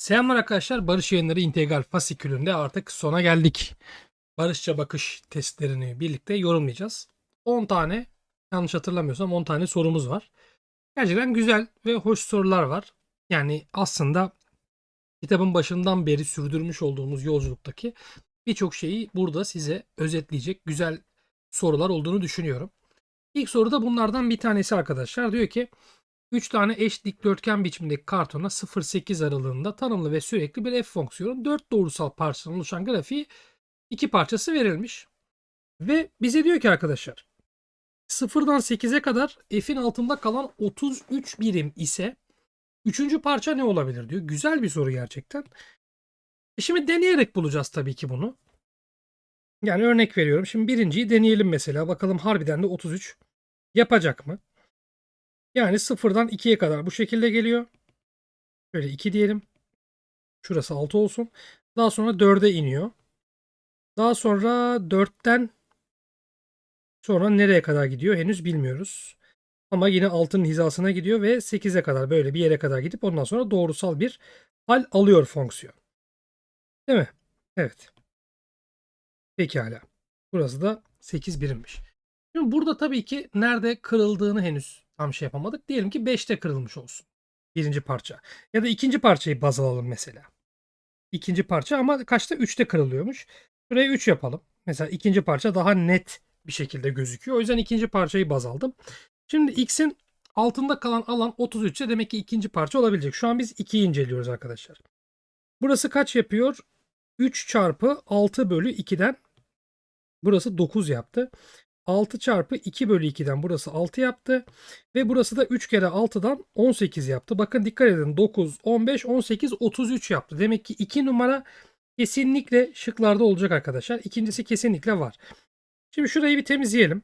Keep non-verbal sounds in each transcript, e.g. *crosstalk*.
Selamlar arkadaşlar. Barış Yayınları integral fasikülünde artık sona geldik. Barışça bakış testlerini birlikte yorumlayacağız. 10 tane yanlış hatırlamıyorsam 10 tane sorumuz var. Gerçekten güzel ve hoş sorular var. Yani aslında kitabın başından beri sürdürmüş olduğumuz yolculuktaki birçok şeyi burada size özetleyecek güzel sorular olduğunu düşünüyorum. İlk soruda bunlardan bir tanesi arkadaşlar. Diyor ki 3 tane eş dikdörtgen biçimindeki kartona 0-8 aralığında tanımlı ve sürekli bir f fonksiyonu 4 doğrusal parçadan oluşan grafiği iki parçası verilmiş. Ve bize diyor ki arkadaşlar 0'dan 8'e kadar f'in altında kalan 33 birim ise üçüncü parça ne olabilir diyor. Güzel bir soru gerçekten. E şimdi deneyerek bulacağız tabii ki bunu. Yani örnek veriyorum. Şimdi birinciyi deneyelim mesela. Bakalım harbiden de 33 yapacak mı? Yani sıfırdan 2'ye kadar bu şekilde geliyor. Şöyle 2 diyelim. Şurası 6 olsun. Daha sonra 4'e iniyor. Daha sonra 4'ten sonra nereye kadar gidiyor henüz bilmiyoruz. Ama yine 6'nın hizasına gidiyor ve 8'e kadar böyle bir yere kadar gidip ondan sonra doğrusal bir hal alıyor fonksiyon. Değil mi? Evet. Pekala. Burası da 8 birimmiş. Şimdi burada tabii ki nerede kırıldığını henüz tam şey yapamadık. Diyelim ki 5'te kırılmış olsun. Birinci parça. Ya da ikinci parçayı baz alalım mesela. İkinci parça ama kaçta? 3'te kırılıyormuş. Şuraya 3 yapalım. Mesela ikinci parça daha net bir şekilde gözüküyor. O yüzden ikinci parçayı baz aldım. Şimdi x'in altında kalan alan 33 ise demek ki ikinci parça olabilecek. Şu an biz 2'yi inceliyoruz arkadaşlar. Burası kaç yapıyor? 3 çarpı 6 bölü 2'den burası 9 yaptı. 6 çarpı 2 bölü 2'den burası 6 yaptı. Ve burası da 3 kere 6'dan 18 yaptı. Bakın dikkat edin 9, 15, 18, 33 yaptı. Demek ki 2 numara kesinlikle şıklarda olacak arkadaşlar. İkincisi kesinlikle var. Şimdi şurayı bir temizleyelim.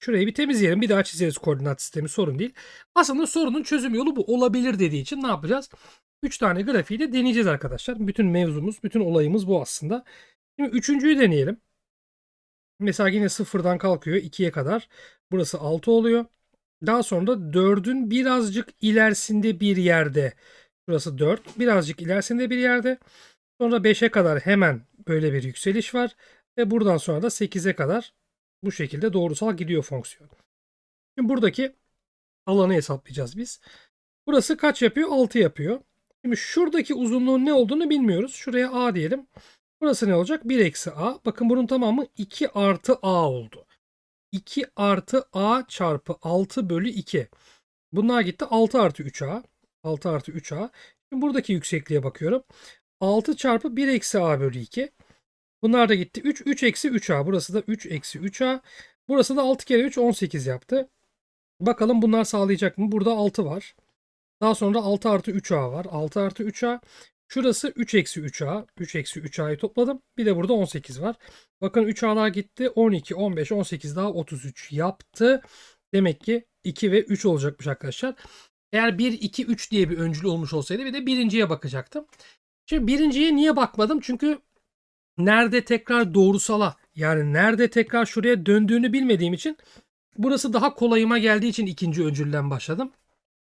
Şurayı bir temizleyelim. Bir daha çizeriz koordinat sistemi sorun değil. Aslında sorunun çözüm yolu bu olabilir dediği için ne yapacağız? 3 tane grafiği de deneyeceğiz arkadaşlar. Bütün mevzumuz, bütün olayımız bu aslında. Şimdi üçüncüyü deneyelim. Mesela yine sıfırdan kalkıyor 2'ye kadar. Burası 6 oluyor. Daha sonra da 4'ün birazcık ilerisinde bir yerde. Burası 4. Birazcık ilerisinde bir yerde. Sonra 5'e kadar hemen böyle bir yükseliş var. Ve buradan sonra da 8'e kadar bu şekilde doğrusal gidiyor fonksiyon. Şimdi buradaki alanı hesaplayacağız biz. Burası kaç yapıyor? 6 yapıyor. Şimdi şuradaki uzunluğun ne olduğunu bilmiyoruz. Şuraya A diyelim. Burası ne olacak? 1 eksi A. Bakın bunun tamamı 2 artı A oldu. 2 artı A çarpı 6 bölü 2. Bunlar gitti 6 artı 3A. 6 artı 3A. Şimdi buradaki yüksekliğe bakıyorum. 6 çarpı 1 eksi A bölü 2. Bunlar da gitti. 3, 3 eksi 3A. Burası da 3 eksi 3A. Burası da 6 kere 3, 18 yaptı. Bakalım bunlar sağlayacak mı? Burada 6 var. Daha sonra 6 artı 3A var. 6 artı 3A. Şurası 3 eksi 3A. 3 eksi 3A'yı topladım. Bir de burada 18 var. Bakın 3A'lar gitti. 12, 15, 18 daha 33 yaptı. Demek ki 2 ve 3 olacakmış arkadaşlar. Eğer 1, 2, 3 diye bir öncül olmuş olsaydı bir de birinciye bakacaktım. Şimdi birinciye niye bakmadım? Çünkü nerede tekrar doğrusala yani nerede tekrar şuraya döndüğünü bilmediğim için burası daha kolayıma geldiği için ikinci öncülden başladım.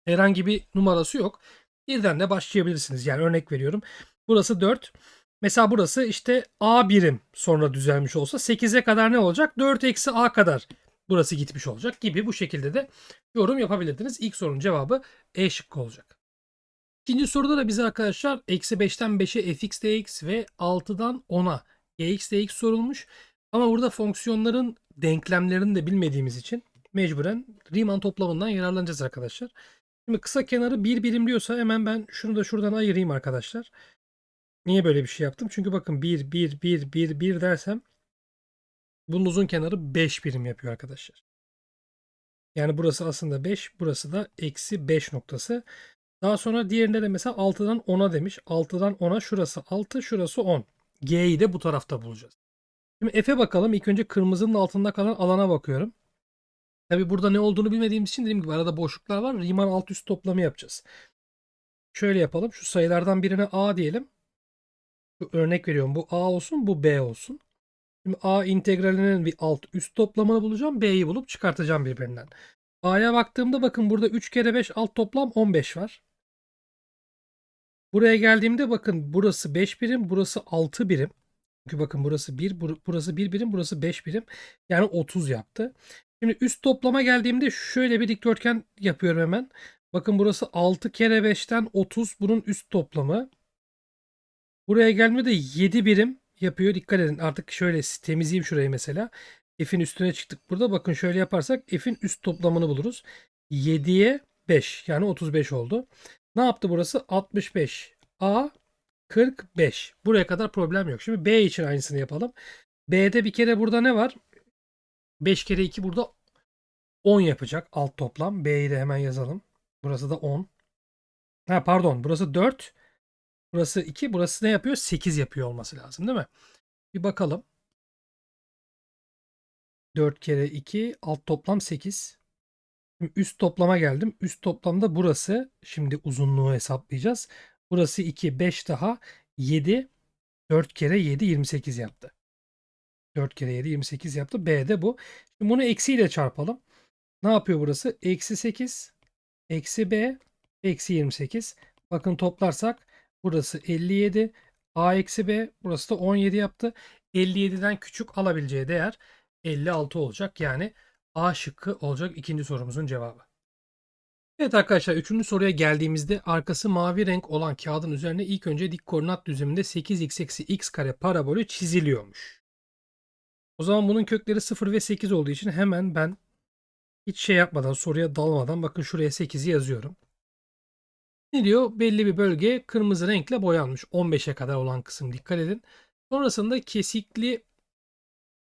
Herhangi bir numarası yok. Birden de başlayabilirsiniz. Yani örnek veriyorum. Burası 4. Mesela burası işte A birim sonra düzelmiş olsa 8'e kadar ne olacak? 4 eksi A kadar burası gitmiş olacak gibi bu şekilde de yorum yapabilirdiniz. İlk sorunun cevabı E şıkkı olacak. İkinci soruda da bize arkadaşlar eksi 5'ten 5'e fx dx ve 6'dan 10'a gx dx sorulmuş. Ama burada fonksiyonların denklemlerini de bilmediğimiz için mecburen Riemann toplamından yararlanacağız arkadaşlar. Şimdi kısa kenarı bir birim diyorsa hemen ben şunu da şuradan ayırayım arkadaşlar. Niye böyle bir şey yaptım? Çünkü bakın 1, 1, 1, 1, 1 dersem bunun uzun kenarı 5 birim yapıyor arkadaşlar. Yani burası aslında 5, burası da eksi 5 noktası. Daha sonra diğerinde de mesela 6'dan 10'a demiş. 6'dan 10'a şurası 6, şurası 10. G'yi de bu tarafta bulacağız. Şimdi F'e bakalım. İlk önce kırmızının altında kalan alana bakıyorum. Tabi burada ne olduğunu bilmediğimiz için dediğim gibi arada boşluklar var. Riemann alt üst toplamı yapacağız. Şöyle yapalım. Şu sayılardan birine A diyelim. Şu örnek veriyorum. Bu A olsun, bu B olsun. Şimdi A integralinin bir alt üst toplamını bulacağım. B'yi bulup çıkartacağım birbirinden. A'ya baktığımda bakın burada 3 kere 5 alt toplam 15 var. Buraya geldiğimde bakın burası 5 birim, burası 6 birim. Çünkü bakın burası 1, burası 1 birim, burası 5 birim. Yani 30 yaptı. Şimdi üst toplama geldiğimde şöyle bir dikdörtgen yapıyorum hemen. Bakın burası 6 kere 5'ten 30 bunun üst toplamı. Buraya gelmede 7 birim yapıyor. Dikkat edin artık şöyle temizleyeyim şurayı mesela. F'in üstüne çıktık burada. Bakın şöyle yaparsak F'in üst toplamını buluruz. 7'ye 5 yani 35 oldu. Ne yaptı burası? 65. A 45. Buraya kadar problem yok. Şimdi B için aynısını yapalım. B'de bir kere burada ne var? 5 kere 2 burada 10 yapacak alt toplam. B'yi de hemen yazalım. Burası da 10. Ha pardon burası 4. Burası 2. Burası ne yapıyor? 8 yapıyor olması lazım değil mi? Bir bakalım. 4 kere 2 alt toplam 8. Şimdi üst toplama geldim. Üst toplamda burası. Şimdi uzunluğu hesaplayacağız. Burası 2, 5 daha 7. 4 kere 7 28 yaptı. 4 kere 7 28 yaptı. B de bu. Şimdi bunu eksiyle çarpalım. Ne yapıyor burası? Eksi 8. Eksi B. Eksi 28. Bakın toplarsak burası 57. A eksi B. Burası da 17 yaptı. 57'den küçük alabileceği değer 56 olacak. Yani A şıkkı olacak ikinci sorumuzun cevabı. Evet arkadaşlar üçüncü soruya geldiğimizde arkası mavi renk olan kağıdın üzerine ilk önce dik koordinat düzleminde 8x eksi x kare parabolü çiziliyormuş. O zaman bunun kökleri 0 ve 8 olduğu için hemen ben hiç şey yapmadan soruya dalmadan bakın şuraya 8'i yazıyorum. Ne diyor? Belli bir bölge kırmızı renkle boyanmış. 15'e kadar olan kısım dikkat edin. Sonrasında kesikli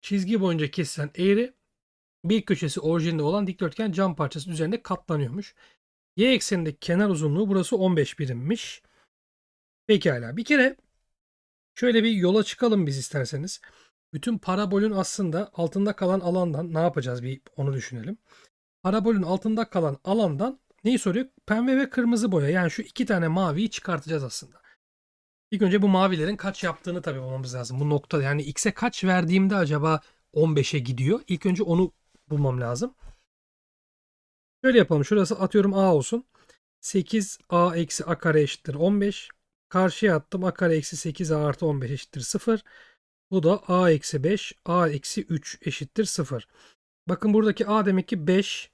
çizgi boyunca kesilen eğri bir köşesi orijinde olan dikdörtgen cam parçası üzerinde katlanıyormuş. Y eksenindeki kenar uzunluğu burası 15 birimmiş. Pekala. Bir kere şöyle bir yola çıkalım biz isterseniz. Bütün parabolün aslında altında kalan alandan ne yapacağız bir onu düşünelim. Parabolün altında kalan alandan neyi soruyor? Pembe ve kırmızı boya. Yani şu iki tane maviyi çıkartacağız aslında. İlk önce bu mavilerin kaç yaptığını tabii bulmamız lazım. Bu nokta yani x'e kaç verdiğimde acaba 15'e gidiyor. İlk önce onu bulmam lazım. Şöyle yapalım. Şurası atıyorum a olsun. 8a eksi a kare eşittir 15. Karşıya attım. a kare eksi 8a artı 15 eşittir 0. Bu da a eksi 5 a eksi 3 eşittir 0. Bakın buradaki a demek ki 5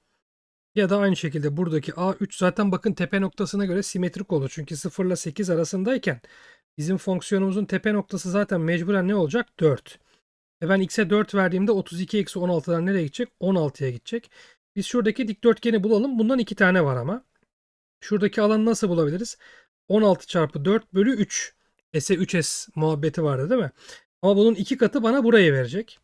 ya da aynı şekilde buradaki a 3 zaten bakın tepe noktasına göre simetrik olur. Çünkü 0 ile 8 arasındayken bizim fonksiyonumuzun tepe noktası zaten mecburen ne olacak? 4. E ben x'e 4 verdiğimde 32 eksi 16'dan nereye gidecek? 16'ya gidecek. Biz şuradaki dikdörtgeni bulalım. Bundan iki tane var ama. Şuradaki alanı nasıl bulabiliriz? 16 çarpı 4 bölü 3. S'e 3S muhabbeti vardı değil mi? Ama bunun iki katı bana burayı verecek.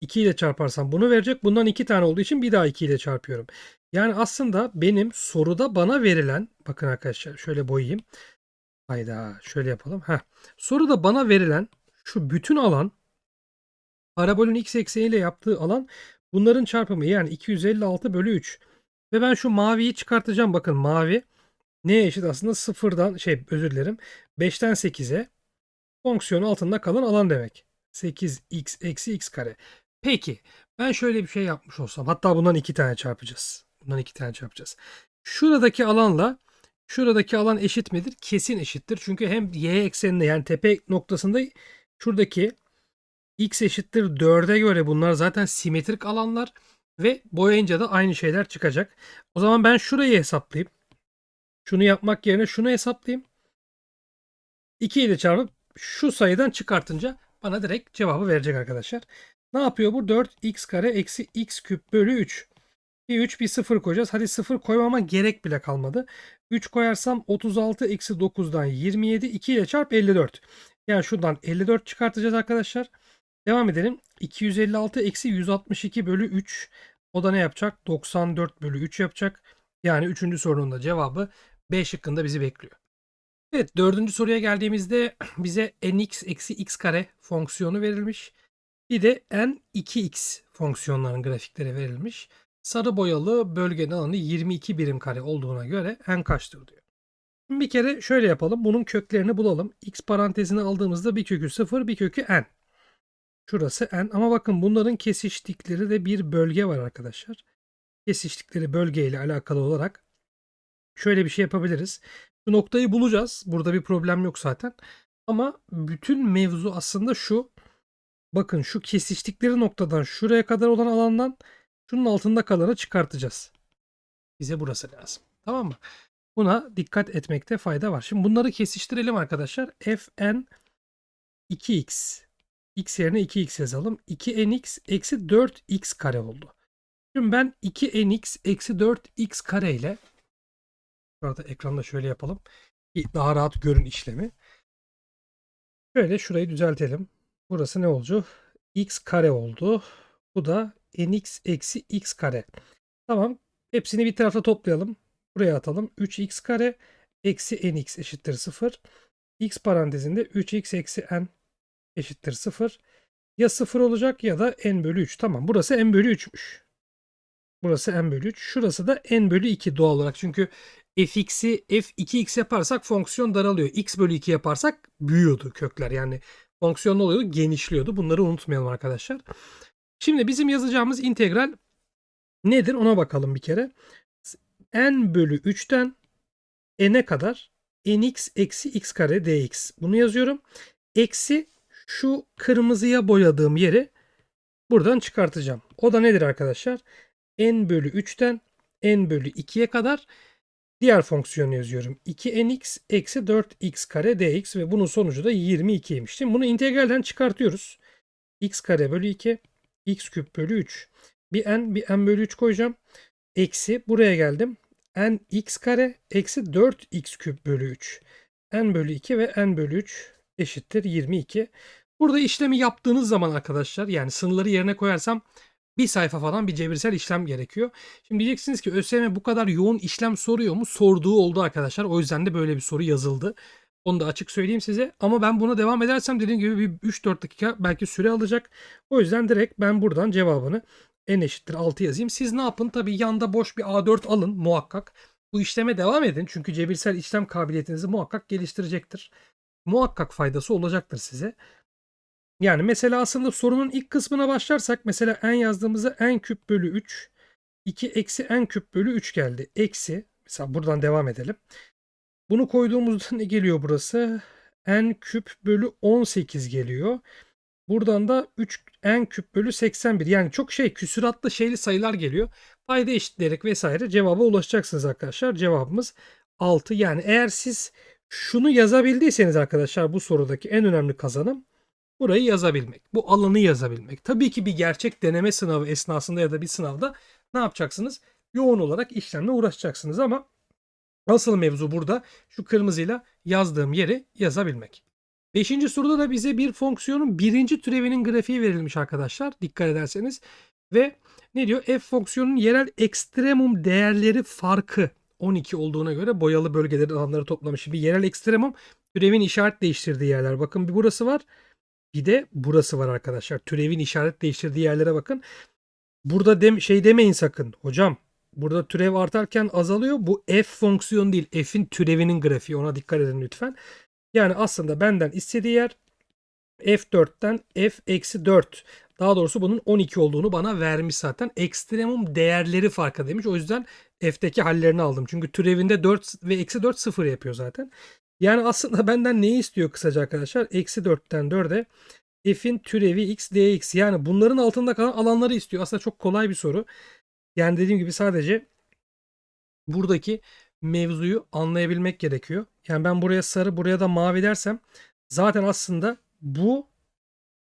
2 ile çarparsam bunu verecek. Bundan iki tane olduğu için bir daha 2 ile çarpıyorum. Yani aslında benim soruda bana verilen bakın arkadaşlar şöyle boyayayım. Hayda şöyle yapalım. Heh. Soruda bana verilen şu bütün alan parabolün x ekseniyle yaptığı alan bunların çarpımı yani 256 bölü 3. Ve ben şu maviyi çıkartacağım. Bakın mavi neye eşit aslında sıfırdan şey özür dilerim 5'ten 8'e fonksiyon altında kalan alan demek. 8x eksi x kare. Peki ben şöyle bir şey yapmış olsam hatta bundan iki tane çarpacağız. Bundan iki tane çarpacağız. Şuradaki alanla şuradaki alan eşit midir? Kesin eşittir. Çünkü hem y ekseninde yani tepe noktasında şuradaki x eşittir 4'e göre bunlar zaten simetrik alanlar ve boyayınca da aynı şeyler çıkacak. O zaman ben şurayı hesaplayayım. Şunu yapmak yerine şunu hesaplayayım. 2 ile çarpıp şu sayıdan çıkartınca bana direkt cevabı verecek arkadaşlar. Ne yapıyor bu? 4x kare eksi x küp bölü 3. Bir 3 bir 0 koyacağız. Hadi 0 koymama gerek bile kalmadı. 3 koyarsam 36 eksi 9'dan 27 2 ile çarp 54. Yani şuradan 54 çıkartacağız arkadaşlar. Devam edelim. 256 eksi 162 bölü 3. O da ne yapacak? 94 bölü 3 yapacak. Yani 3. sorunun da cevabı B şıkkında bizi bekliyor. Evet dördüncü soruya geldiğimizde *clears throat* bize nx eksi x kare fonksiyonu verilmiş. Bir de n2x fonksiyonların grafikleri verilmiş. Sarı boyalı bölgenin alanı 22 birim kare olduğuna göre n kaçtır diyor. Şimdi bir kere şöyle yapalım. Bunun köklerini bulalım. x parantezini aldığımızda bir kökü 0 bir kökü n. Şurası n ama bakın bunların kesiştikleri de bir bölge var arkadaşlar. Kesiştikleri bölge ile alakalı olarak şöyle bir şey yapabiliriz. Şu noktayı bulacağız. Burada bir problem yok zaten. Ama bütün mevzu aslında şu. Bakın şu kesiştikleri noktadan şuraya kadar olan alandan şunun altında kalanı çıkartacağız. Bize burası lazım. Tamam mı? Buna dikkat etmekte fayda var. Şimdi bunları kesiştirelim arkadaşlar. fn 2x x yerine 2x yazalım. 2nx eksi 4x kare oldu. Şimdi ben 2nx eksi 4x kare ile Burada ekranda şöyle yapalım. Daha rahat görün işlemi. Şöyle şurayı düzeltelim. Burası ne oldu? x kare oldu. Bu da nx eksi x kare. Tamam. Hepsini bir tarafta toplayalım. Buraya atalım. 3x kare eksi nx eşittir 0. x parantezinde 3x eksi n eşittir 0. Ya 0 olacak ya da n bölü 3. Tamam. Burası n bölü 3'müş. Burası n bölü 3. Şurası da n bölü 2 doğal olarak. Çünkü fx'i f2x yaparsak fonksiyon daralıyor. x bölü 2 yaparsak büyüyordu kökler. Yani fonksiyon ne oluyordu? Genişliyordu. Bunları unutmayalım arkadaşlar. Şimdi bizim yazacağımız integral nedir? Ona bakalım bir kere. n bölü 3'ten n'e kadar nx eksi x kare dx. Bunu yazıyorum. Eksi şu kırmızıya boyadığım yeri buradan çıkartacağım. O da nedir arkadaşlar? N bölü 3'ten n bölü 2'ye kadar diğer fonksiyonu yazıyorum. 2nx eksi 4x kare dx ve bunun sonucu da 22'ymiş. Şimdi bunu integralden çıkartıyoruz. x kare bölü 2 x küp bölü 3. Bir n bir n bölü 3 koyacağım. Eksi buraya geldim. n x kare eksi 4x küp bölü 3. n bölü 2 ve n bölü 3 eşittir 22. Burada işlemi yaptığınız zaman arkadaşlar yani sınırları yerine koyarsam bir sayfa falan bir cebirsel işlem gerekiyor. Şimdi diyeceksiniz ki ÖSYM bu kadar yoğun işlem soruyor mu? Sorduğu oldu arkadaşlar. O yüzden de böyle bir soru yazıldı. Onu da açık söyleyeyim size. Ama ben buna devam edersem dediğim gibi bir 3-4 dakika belki süre alacak. O yüzden direkt ben buradan cevabını n eşittir 6 yazayım. Siz ne yapın? Tabii yanda boş bir A4 alın muhakkak. Bu işleme devam edin. Çünkü cebirsel işlem kabiliyetinizi muhakkak geliştirecektir. Muhakkak faydası olacaktır size. Yani mesela aslında sorunun ilk kısmına başlarsak mesela n yazdığımızda n küp bölü 3 2 eksi n küp bölü 3 geldi. Eksi mesela buradan devam edelim. Bunu koyduğumuzda *laughs* ne geliyor burası? n küp bölü 18 geliyor. Buradan da 3 n küp bölü 81 yani çok şey küsuratlı şeyli sayılar geliyor. Payda eşitleyerek vesaire cevaba ulaşacaksınız arkadaşlar. Cevabımız 6 yani eğer siz şunu yazabildiyseniz arkadaşlar bu sorudaki en önemli kazanım burayı yazabilmek. Bu alanı yazabilmek. Tabii ki bir gerçek deneme sınavı esnasında ya da bir sınavda ne yapacaksınız? Yoğun olarak işlemle uğraşacaksınız ama asıl mevzu burada şu kırmızıyla yazdığım yeri yazabilmek. Beşinci soruda da bize bir fonksiyonun birinci türevinin grafiği verilmiş arkadaşlar. Dikkat ederseniz. Ve ne diyor? F fonksiyonunun yerel ekstremum değerleri farkı 12 olduğuna göre boyalı bölgelerin alanları toplamış. Bir yerel ekstremum türevin işaret değiştirdiği yerler. Bakın bir burası var. Bir de burası var arkadaşlar. Türevin işaret değiştirdiği yerlere bakın. Burada dem şey demeyin sakın. Hocam burada türev artarken azalıyor. Bu f fonksiyonu değil. F'in türevinin grafiği. Ona dikkat edin lütfen. Yani aslında benden istediği yer f4'ten f eksi 4. Daha doğrusu bunun 12 olduğunu bana vermiş zaten. Ekstremum değerleri farkı demiş. O yüzden f'teki hallerini aldım. Çünkü türevinde 4 ve eksi 4 sıfır yapıyor zaten. Yani aslında *laughs* benden neyi istiyor kısaca arkadaşlar? Eksi 4'ten 4'e f'in türevi x dx. Yani bunların altında kalan alanları istiyor. Aslında çok kolay bir soru. Yani dediğim gibi sadece buradaki mevzuyu anlayabilmek gerekiyor. Yani ben buraya sarı buraya da mavi dersem zaten aslında bu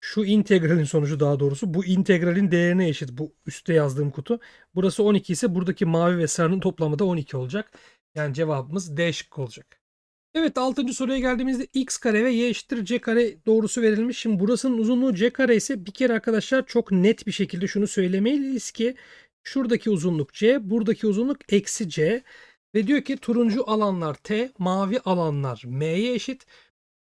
şu integralin sonucu daha doğrusu bu integralin değerine eşit bu üstte yazdığım kutu. Burası 12 ise buradaki mavi ve sarının toplamı da 12 olacak. Yani cevabımız D şıkkı olacak. Evet 6. soruya geldiğimizde x kare ve y eşittir c kare doğrusu verilmiş. Şimdi burasının uzunluğu c kare ise bir kere arkadaşlar çok net bir şekilde şunu söylemeliyiz ki şuradaki uzunluk c, buradaki uzunluk eksi c. Ve diyor ki turuncu alanlar t, mavi alanlar m'ye eşit.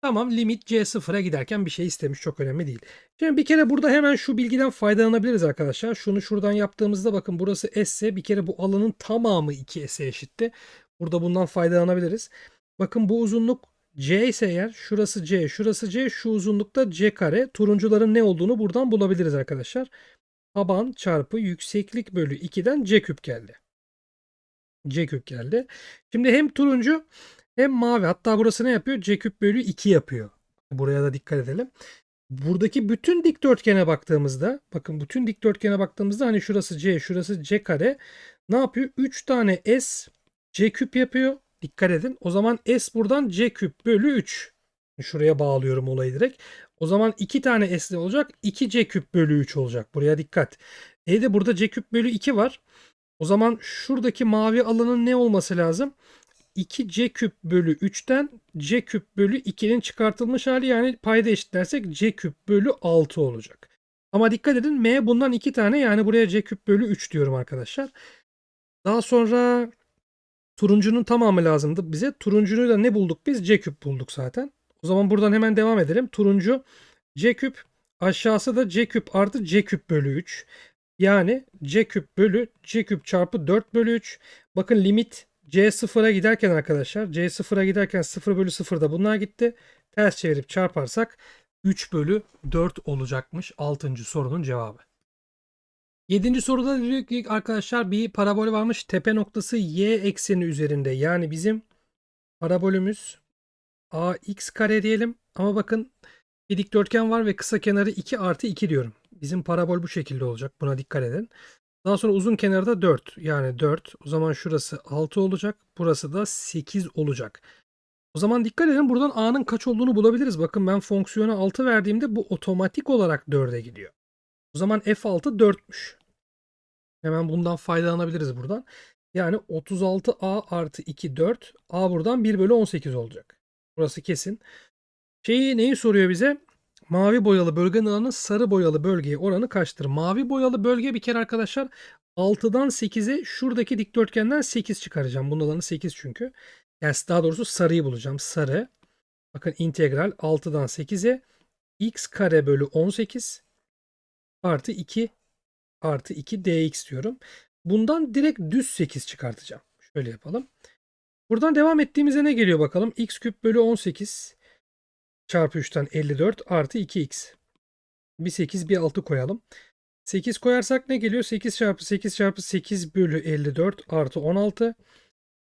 Tamam limit c sıfıra giderken bir şey istemiş çok önemli değil. Şimdi bir kere burada hemen şu bilgiden faydalanabiliriz arkadaşlar. Şunu şuradan yaptığımızda bakın burası s ise bir kere bu alanın tamamı 2s'e eşitti. Burada bundan faydalanabiliriz. Bakın bu uzunluk c ise eğer şurası c, şurası c, şu uzunlukta c kare. Turuncuların ne olduğunu buradan bulabiliriz arkadaşlar. Taban çarpı yükseklik bölü 2'den c küp geldi. C küp geldi. Şimdi hem turuncu hem mavi. Hatta burası ne yapıyor? C küp bölü 2 yapıyor. Buraya da dikkat edelim. Buradaki bütün dikdörtgene baktığımızda bakın bütün dikdörtgene baktığımızda hani şurası C şurası C kare ne yapıyor? 3 tane S C küp yapıyor. Dikkat edin. O zaman S buradan C küp bölü 3. Şuraya bağlıyorum olayı direkt. O zaman 2 tane S ne olacak? 2 C küp bölü 3 olacak. Buraya dikkat. E de burada C küp bölü 2 var. O zaman şuradaki mavi alanın ne olması lazım? 2c küp bölü 3'ten c küp bölü 2'nin çıkartılmış hali yani payda eşitlersek c küp bölü 6 olacak. Ama dikkat edin m bundan 2 tane yani buraya c küp bölü 3 diyorum arkadaşlar. Daha sonra turuncunun tamamı lazımdı bize. Turuncuyu da ne bulduk biz? c küp bulduk zaten. O zaman buradan hemen devam edelim. Turuncu c küp aşağısı da c küp artı c küp bölü 3. Yani c küp bölü c küp çarpı 4 bölü 3. Bakın limit C sıfıra giderken arkadaşlar C sıfıra giderken 0 bölü 0'da bunlar gitti. Ters çevirip çarparsak 3 bölü 4 olacakmış 6. sorunun cevabı. 7. soruda diyor ki arkadaşlar bir parabol varmış. Tepe noktası y ekseni üzerinde. Yani bizim parabolümüz ax kare diyelim. Ama bakın bir dikdörtgen var ve kısa kenarı 2 artı 2 diyorum. Bizim parabol bu şekilde olacak. Buna dikkat edin. Daha sonra uzun kenarda 4. Yani 4. O zaman şurası 6 olacak. Burası da 8 olacak. O zaman dikkat edin buradan a'nın kaç olduğunu bulabiliriz. Bakın ben fonksiyona 6 verdiğimde bu otomatik olarak 4'e gidiyor. O zaman f6 4'müş. Hemen bundan faydalanabiliriz buradan. Yani 36a artı 2 4. a buradan 1 bölü 18 olacak. Burası kesin. Şeyi neyi soruyor bize? Mavi boyalı bölgenin alanı sarı boyalı bölgeye oranı kaçtır? Mavi boyalı bölge bir kere arkadaşlar 6'dan 8'e şuradaki dikdörtgenden 8 çıkaracağım. Bunun alanı 8 çünkü. Yani daha doğrusu sarıyı bulacağım. Sarı. Bakın integral 6'dan 8'e x kare bölü 18 artı 2 artı 2 dx diyorum. Bundan direkt düz 8 çıkartacağım. Şöyle yapalım. Buradan devam ettiğimizde ne geliyor bakalım? x küp bölü 18 çarpı 3'ten 54 artı 2x. Bir 8 bir 6 koyalım. 8 koyarsak ne geliyor? 8 çarpı 8 çarpı 8 bölü 54 artı 16.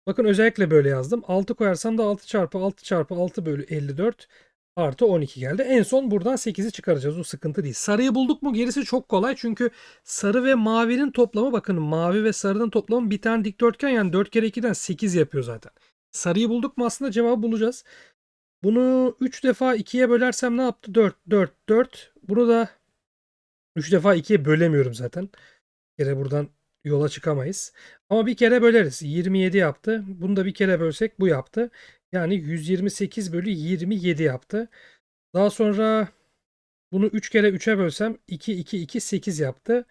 Bakın özellikle böyle yazdım. 6 koyarsam da 6 çarpı 6 çarpı 6 bölü 54 artı 12 geldi. En son buradan 8'i çıkaracağız. O sıkıntı değil. Sarıyı bulduk mu gerisi çok kolay. Çünkü sarı ve mavinin toplamı bakın mavi ve sarının toplamı bir tane dikdörtgen yani 4 kere 2'den 8 yapıyor zaten. Sarıyı bulduk mu aslında cevabı bulacağız. Bunu 3 defa 2'ye bölersem ne yaptı? 4, 4, 4. Bunu da 3 defa 2'ye bölemiyorum zaten. Bir kere buradan yola çıkamayız. Ama bir kere böleriz. 27 yaptı. Bunu da bir kere bölsek bu yaptı. Yani 128 bölü 27 yaptı. Daha sonra bunu 3 kere 3'e bölsem 2, 2, 2, 8 yaptı.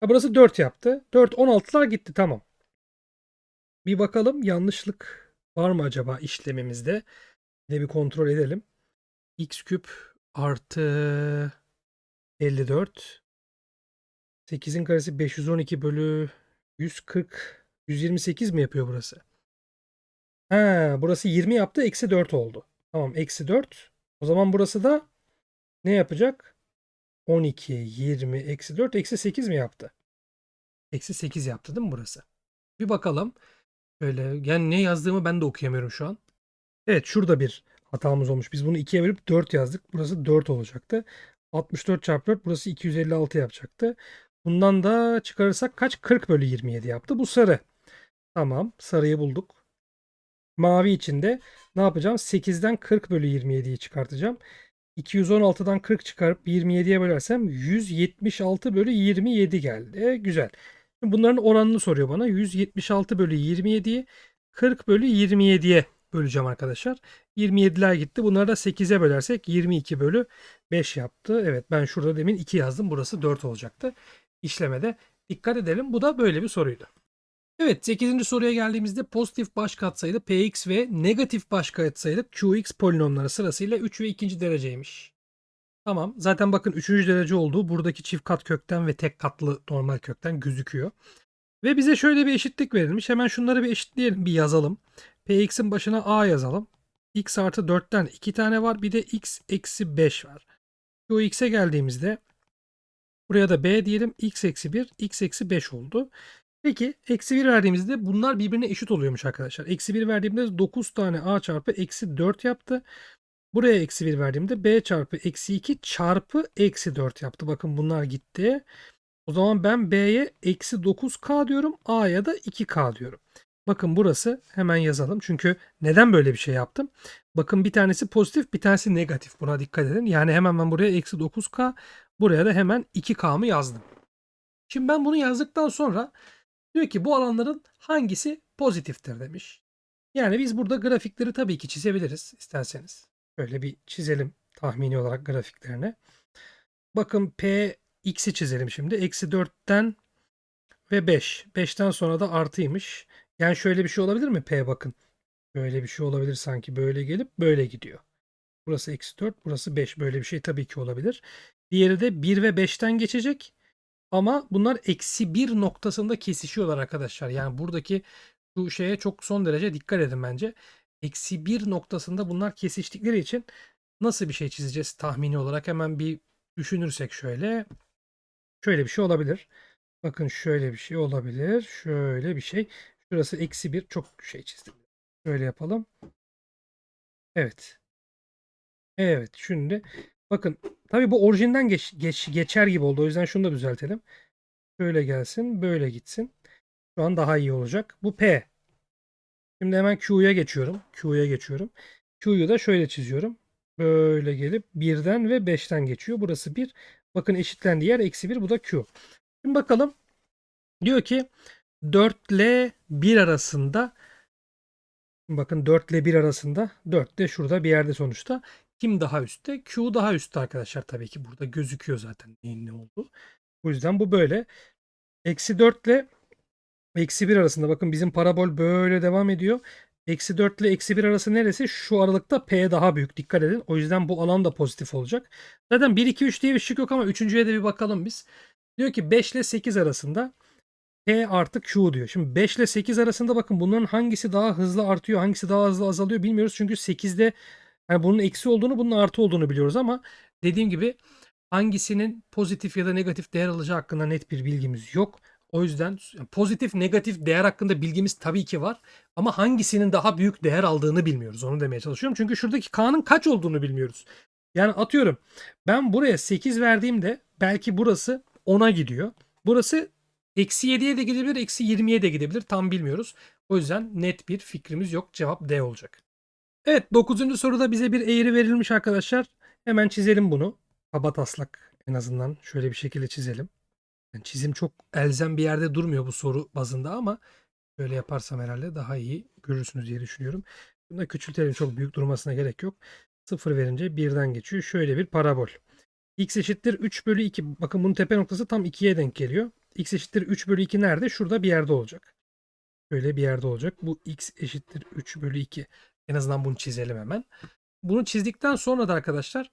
Ha, burası 4 yaptı. 4, 16'lar gitti. Tamam. Bir bakalım yanlışlık var mı acaba işlemimizde? De bir kontrol edelim. x küp artı 54 8'in karesi 512 bölü 140 128 mi yapıyor burası? Ha, burası 20 yaptı. Eksi 4 oldu. Tamam. Eksi 4. O zaman burası da ne yapacak? 12, 20, eksi 4, eksi 8 mi yaptı? Eksi 8 yaptı değil mi burası? Bir bakalım. Böyle yani ne yazdığımı ben de okuyamıyorum şu an. Evet şurada bir hatamız olmuş. Biz bunu 2'ye bölüp 4 yazdık. Burası 4 olacaktı. 64 çarpı 4 burası 256 yapacaktı. Bundan da çıkarırsak kaç? 40 bölü 27 yaptı. Bu sarı. Tamam sarıyı bulduk. Mavi içinde ne yapacağım? 8'den 40 bölü 27'yi çıkartacağım. 216'dan 40 çıkarıp 27'ye bölersem 176 bölü 27 geldi. E, güzel. Bunların oranını soruyor bana. 176 bölü 27'yi 40 bölü 27'ye böleceğim arkadaşlar. 27'ler gitti. Bunları da 8'e bölersek 22 bölü 5 yaptı. Evet ben şurada demin 2 yazdım. Burası 4 olacaktı. İşlemede dikkat edelim. Bu da böyle bir soruydu. Evet 8. soruya geldiğimizde pozitif baş katsayılı px ve negatif baş katsayılı qx polinomları sırasıyla 3 ve 2. dereceymiş. Tamam zaten bakın 3. derece olduğu buradaki çift kat kökten ve tek katlı normal kökten gözüküyor. Ve bize şöyle bir eşitlik verilmiş. Hemen şunları bir eşitleyelim bir yazalım. px'in başına a yazalım. x artı 4'ten 2 tane var. Bir de x eksi 5 var. qx'e geldiğimizde buraya da b diyelim. x eksi 1 x eksi 5 oldu. Peki eksi 1 verdiğimizde bunlar birbirine eşit oluyormuş arkadaşlar. Eksi 1 verdiğimde 9 tane a çarpı eksi 4 yaptı. Buraya eksi 1 verdiğimde b çarpı eksi 2 çarpı eksi 4 yaptı. Bakın bunlar gitti. O zaman ben b'ye eksi 9k diyorum. a'ya da 2k diyorum. Bakın burası hemen yazalım. Çünkü neden böyle bir şey yaptım? Bakın bir tanesi pozitif bir tanesi negatif. Buna dikkat edin. Yani hemen ben buraya eksi 9k buraya da hemen 2k'mı yazdım. Şimdi ben bunu yazdıktan sonra diyor ki bu alanların hangisi pozitiftir demiş. Yani biz burada grafikleri tabii ki çizebiliriz isterseniz. Böyle bir çizelim tahmini olarak grafiklerini. Bakın P x'i çizelim şimdi. Eksi 4'ten ve 5. 5'ten sonra da artıymış. Yani şöyle bir şey olabilir mi P bakın. Böyle bir şey olabilir sanki. Böyle gelip böyle gidiyor. Burası eksi 4, burası 5. Böyle bir şey tabii ki olabilir. Diğeri de 1 ve 5'ten geçecek. Ama bunlar eksi 1 noktasında kesişiyorlar arkadaşlar. Yani buradaki şu şeye çok son derece dikkat edin bence. Eksi 1 noktasında bunlar kesiştikleri için nasıl bir şey çizeceğiz tahmini olarak hemen bir düşünürsek şöyle. Şöyle bir şey olabilir. Bakın şöyle bir şey olabilir. Şöyle bir şey. Şurası eksi 1 çok şey çizdim. Şöyle yapalım. Evet. Evet şimdi bakın tabii bu orijinden geç, geç, geçer gibi oldu. O yüzden şunu da düzeltelim. Şöyle gelsin böyle gitsin. Şu an daha iyi olacak. Bu P. Şimdi hemen Q'ya geçiyorum. Q'ya geçiyorum. Q'yu da şöyle çiziyorum. Böyle gelip 1'den ve 5'ten geçiyor. Burası 1. Bakın eşitlendiği yer eksi 1. Bu da Q. Şimdi bakalım. Diyor ki 4 ile 1 arasında bakın 4 ile 1 arasında 4 de şurada bir yerde sonuçta. Kim daha üstte? Q daha üstte arkadaşlar tabii ki. Burada gözüküyor zaten neyin ne olduğu. O yüzden bu böyle. Eksi 4 ile eksi 1 arasında bakın bizim parabol böyle devam ediyor. Eksi 4 ile eksi 1 arası neresi? Şu aralıkta P daha büyük. Dikkat edin. O yüzden bu alan da pozitif olacak. Zaten 1, 2, 3 diye bir şık yok ama üçüncüye de bir bakalım biz. Diyor ki 5 ile 8 arasında P artı Q diyor. Şimdi 5 ile 8 arasında bakın bunların hangisi daha hızlı artıyor, hangisi daha hızlı azalıyor bilmiyoruz. Çünkü 8'de yani bunun eksi olduğunu, bunun artı olduğunu biliyoruz ama dediğim gibi hangisinin pozitif ya da negatif değer alacağı hakkında net bir bilgimiz yok. O yüzden pozitif negatif değer hakkında bilgimiz tabii ki var. Ama hangisinin daha büyük değer aldığını bilmiyoruz. Onu demeye çalışıyorum. Çünkü şuradaki K'nın kaç olduğunu bilmiyoruz. Yani atıyorum ben buraya 8 verdiğimde belki burası 10'a gidiyor. Burası eksi 7'ye de gidebilir, eksi 20'ye de gidebilir. Tam bilmiyoruz. O yüzden net bir fikrimiz yok. Cevap D olacak. Evet 9. soruda bize bir eğri verilmiş arkadaşlar. Hemen çizelim bunu. Kaba taslak en azından şöyle bir şekilde çizelim. Yani çizim çok elzem bir yerde durmuyor bu soru bazında ama böyle yaparsam herhalde daha iyi görürsünüz diye düşünüyorum. Bunu da küçültelim çok büyük durmasına gerek yok. 0 verince birden geçiyor. Şöyle bir parabol. x eşittir 3 bölü 2. Bakın bunun tepe noktası tam 2'ye denk geliyor. x eşittir 3 bölü 2 nerede? Şurada bir yerde olacak. Şöyle bir yerde olacak. Bu x eşittir 3 bölü 2. En azından bunu çizelim hemen. Bunu çizdikten sonra da arkadaşlar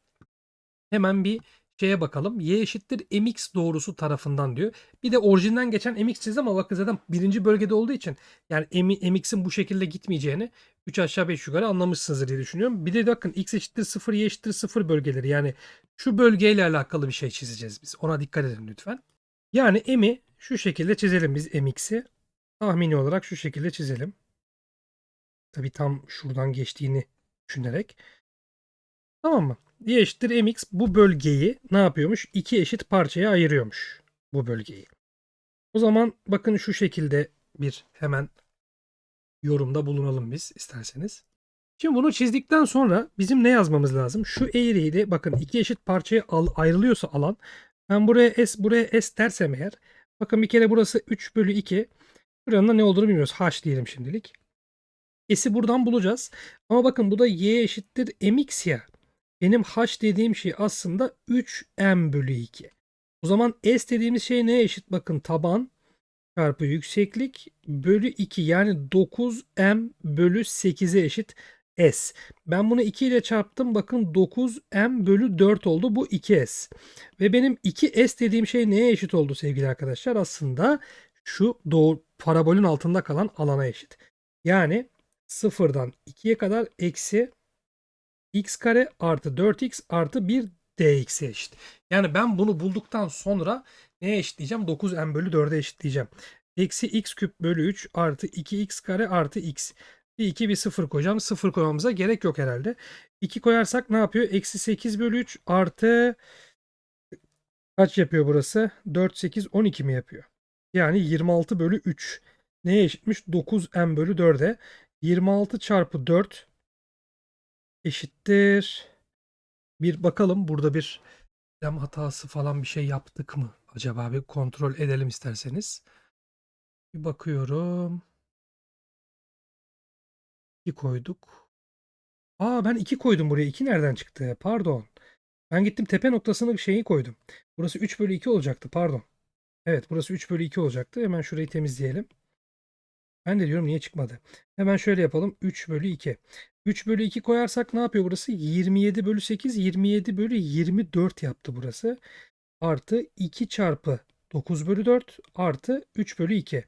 hemen bir şeye bakalım. Y eşittir mx doğrusu tarafından diyor. Bir de orijinden geçen mx çizdim ama bakın zaten birinci bölgede olduğu için yani mx'in bu şekilde gitmeyeceğini 3 aşağı 5 yukarı anlamışsınızdır diye düşünüyorum. Bir de bakın x eşittir 0 y eşittir 0 bölgeleri yani şu bölgeyle alakalı bir şey çizeceğiz biz. Ona dikkat edin lütfen. Yani m'i şu şekilde çizelim biz mx'i. Tahmini olarak şu şekilde çizelim. Tabi tam şuradan geçtiğini düşünerek. Tamam mı? y eşittir mx bu bölgeyi ne yapıyormuş? İki eşit parçaya ayırıyormuş bu bölgeyi. O zaman bakın şu şekilde bir hemen yorumda bulunalım biz isterseniz. Şimdi bunu çizdikten sonra bizim ne yazmamız lazım? Şu eğriyi de bakın iki eşit parçaya al, ayrılıyorsa alan ben buraya s buraya s dersem eğer bakın bir kere burası 3 bölü 2 buranın da ne olduğunu bilmiyoruz. h diyelim şimdilik. S'i buradan bulacağız. Ama bakın bu da y eşittir mx ya. Benim h dediğim şey aslında 3m bölü 2. O zaman s dediğimiz şey neye eşit? Bakın taban çarpı yükseklik bölü 2 yani 9m bölü 8'e eşit s. Ben bunu 2 ile çarptım. Bakın 9m bölü 4 oldu. Bu 2s. Ve benim 2s dediğim şey neye eşit oldu sevgili arkadaşlar? Aslında şu doğru parabolün altında kalan alana eşit. Yani sıfırdan 2'ye kadar eksi x kare artı 4x artı 1 dx'e eşit. Yani ben bunu bulduktan sonra neye eşitleyeceğim? 9m bölü 4'e eşitleyeceğim. Eksi x küp bölü 3 artı 2x kare artı x. Bir 2 bir 0 koyacağım. 0 koymamıza gerek yok herhalde. 2 koyarsak ne yapıyor? Eksi 8 bölü 3 artı kaç yapıyor burası? 4, 8, 12 mi yapıyor? Yani 26 bölü 3. Neye eşitmiş? 9m bölü 4'e. 26 çarpı 4 eşittir. Bir bakalım burada bir işlem hatası falan bir şey yaptık mı? Acaba bir kontrol edelim isterseniz. Bir bakıyorum. 2 koyduk. Aa ben 2 koydum buraya. 2 nereden çıktı? Pardon. Ben gittim tepe noktasına bir şeyi koydum. Burası 3 bölü 2 olacaktı. Pardon. Evet burası 3 bölü 2 olacaktı. Hemen şurayı temizleyelim. Ben de diyorum niye çıkmadı. Hemen şöyle yapalım. 3 bölü 2. 3 bölü 2 koyarsak ne yapıyor burası? 27 bölü 8. 27 bölü 24 yaptı burası. Artı 2 çarpı 9 bölü 4 artı 3 bölü 2.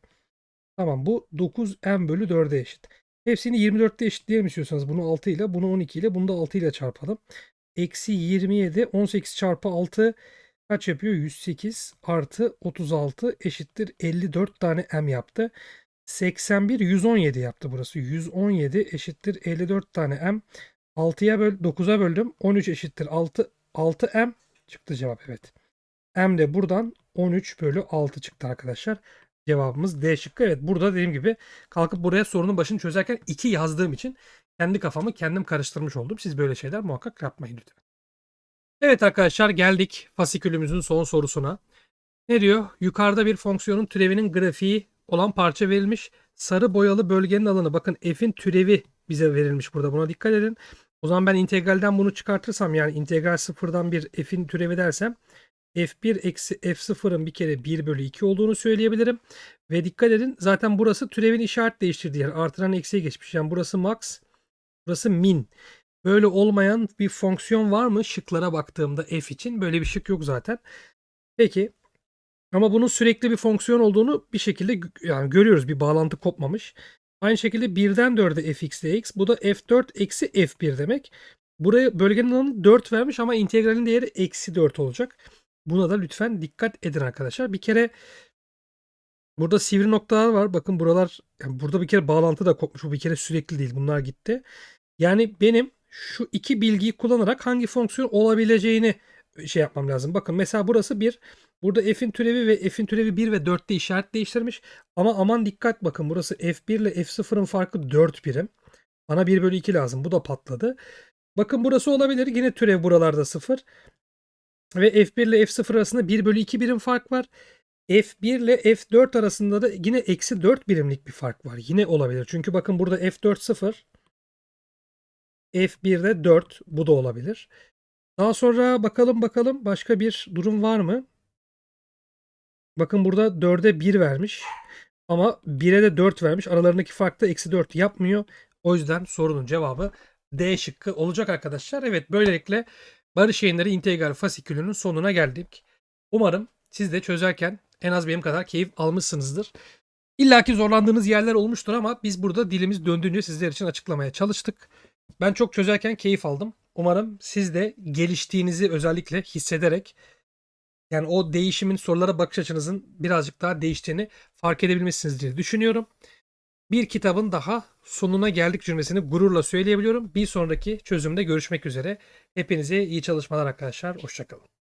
Tamam bu 9m bölü 4'e eşit. Hepsini 24'te eşitleyelim istiyorsanız. Bunu 6 ile bunu 12 ile bunu da 6 ile çarpalım. Eksi 27 18 çarpı 6 kaç yapıyor? 108 artı 36 eşittir 54 tane m yaptı. 81 117 yaptı burası. 117 eşittir 54 tane m. 6'ya böl 9'a böldüm. 13 eşittir 6 6 m çıktı cevap evet. M de buradan 13 bölü 6 çıktı arkadaşlar. Cevabımız D şıkkı. Evet burada dediğim gibi kalkıp buraya sorunun başını çözerken 2 yazdığım için kendi kafamı kendim karıştırmış oldum. Siz böyle şeyler muhakkak yapmayın lütfen. Evet arkadaşlar geldik fasikülümüzün son sorusuna. Ne diyor? Yukarıda bir fonksiyonun türevinin grafiği olan parça verilmiş. Sarı boyalı bölgenin alanı. Bakın f'in türevi bize verilmiş burada. Buna dikkat edin. O zaman ben integralden bunu çıkartırsam yani integral sıfırdan bir f'in türevi dersem f1 eksi f0'ın bir kere 1 bölü 2 olduğunu söyleyebilirim. Ve dikkat edin zaten burası türevin işaret değiştirdiği yer. Artıran eksiye geçmiş. Yani burası max, burası min. Böyle olmayan bir fonksiyon var mı? Şıklara baktığımda f için böyle bir şık yok zaten. Peki ama bunun sürekli bir fonksiyon olduğunu bir şekilde yani görüyoruz. Bir bağlantı kopmamış. Aynı şekilde 1'den 4'e fx dx. Bu da f4 eksi f1 demek. Buraya bölgenin alanı 4 vermiş ama integralin değeri eksi 4 olacak. Buna da lütfen dikkat edin arkadaşlar. Bir kere burada sivri noktalar var. Bakın buralar yani burada bir kere bağlantı da kopmuş. Bu bir kere sürekli değil. Bunlar gitti. Yani benim şu iki bilgiyi kullanarak hangi fonksiyon olabileceğini şey yapmam lazım. Bakın mesela burası bir. Burada f'in türevi ve f'in türevi 1 ve 4'te işaret değiştirmiş. Ama aman dikkat bakın burası f1 ile f0'ın farkı 4 birim. Bana 1 bölü 2 lazım. Bu da patladı. Bakın burası olabilir. Yine türev buralarda 0. Ve f1 ile f0 arasında 1 bölü 2 birim fark var. F1 ile F4 arasında da yine eksi 4 birimlik bir fark var. Yine olabilir. Çünkü bakın burada F4 0. F1'de 4. Bu da olabilir. Daha sonra bakalım bakalım başka bir durum var mı? Bakın burada 4'e 1 vermiş. Ama 1'e de 4 vermiş. Aralarındaki fark da eksi 4 yapmıyor. O yüzden sorunun cevabı D şıkkı olacak arkadaşlar. Evet böylelikle Barış Yayınları integral fasikülünün sonuna geldik. Umarım siz de çözerken en az benim kadar keyif almışsınızdır. İlla ki zorlandığınız yerler olmuştur ama biz burada dilimiz döndüğünce sizler için açıklamaya çalıştık. Ben çok çözerken keyif aldım. Umarım siz de geliştiğinizi özellikle hissederek yani o değişimin sorulara bakış açınızın birazcık daha değiştiğini fark edebilmişsiniz diye düşünüyorum. Bir kitabın daha sonuna geldik cümlesini gururla söyleyebiliyorum. Bir sonraki çözümde görüşmek üzere. Hepinize iyi çalışmalar arkadaşlar. Hoşçakalın.